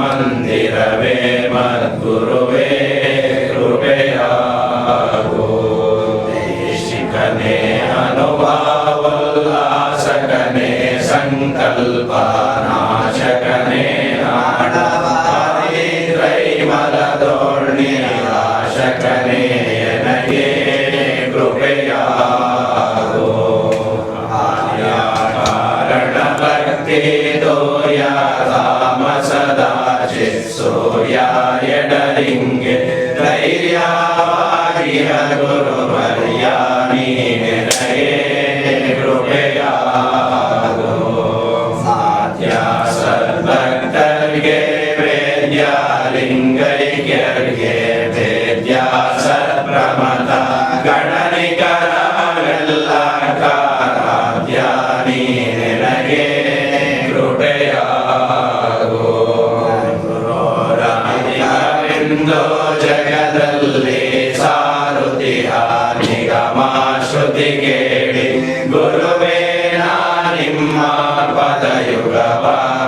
मन्दिरवे मद्गुरुवे कृपया गो देशिकने अनुभावोल्लासकने सङ्कल्पनाशकने ಲಿಂಗೆ ಧೈರ್ಯವಾಗಿರ ಗುರುವರಿಯ ನೀನೆ ಕೃಪೆಯಾಗೋ ಸಾಧ್ಯ ಸರ್ವಕ್ಕೆ ವೇದ್ಯ ಕೇಳಿ ಗುರುವೇ ನಾ ನಿಮ್ಮ ಪದಯುಗ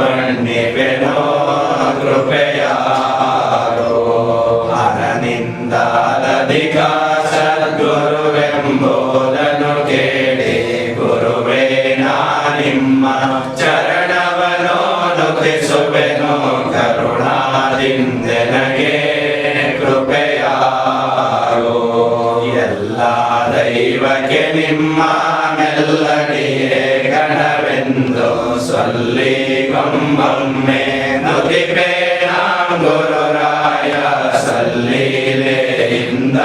ಮಣ್ಣಿವೆನೋ ಕೃಪೆಯಾಗೋ ಹರನಿಂದಾಲಧಿಕ ಸದ್ಗುರುವೆಂಬುದನ್ನು ಕೇಳಿ ಗುರುವೇ ನಾ ನಿಮ್ಮ ಚರಣವನೋ ನುತಿಸುವೆನೋ ಕರುಣಾದಿಂದೆನಗೆ ದೈವಕ್ಕೆ ನಿಮ್ಮ ಮೆಲ್ಲಡಿಯೇ ಗಣವೆಂದು ಸೊಲ್ಲಿ ಒಮ್ಮೊಮ್ಮೆ ನುತಿಪೇಣ ಗುರುರಾಯ ಸಲ್ಲೀಲೆಯಿಂದ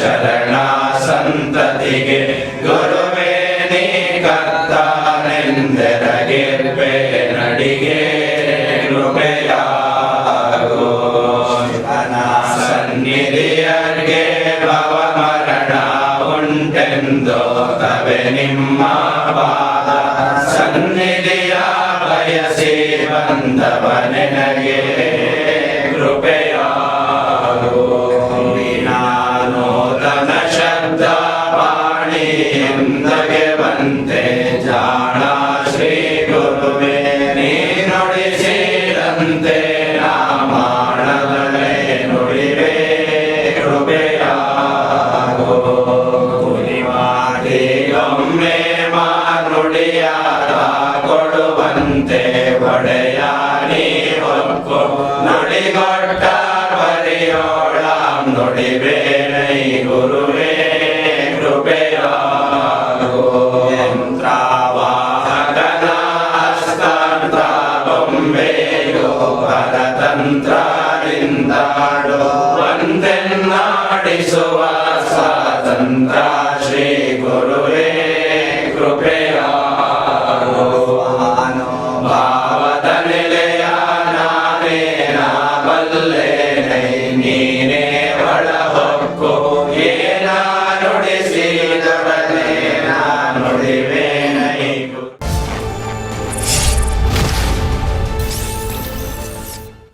ಶರಣ ಸಂತತಿಗೆ ಗುರುವೇ ನೀ ಕರ್ತಾನೆಂದೆರಗಿರ್ಪೆ ಸನ್ನಿಧಿಯರ್ಗೆ ಭವ ಮರಣ ಉಂಟೆಂದು ತವೆ ನಿಮ್ಮ ಪಾದ ಸನ್ನಿಧಿಯ ಬಯಸಿ ಬಂದವನೆನಗೆ தேவடையானே ஒக்கும் நொடிகொட்டார் வரையோடாம் நொடிவேனை குருவே கிருபையாகும் திராவாகனாஸ்தான் திராவம் வேயோ பரதந்திராடிந்தாடோ வந்தென்னாடி சுவாசா தந்திரா ஸ்ரீ குருவே கிருபே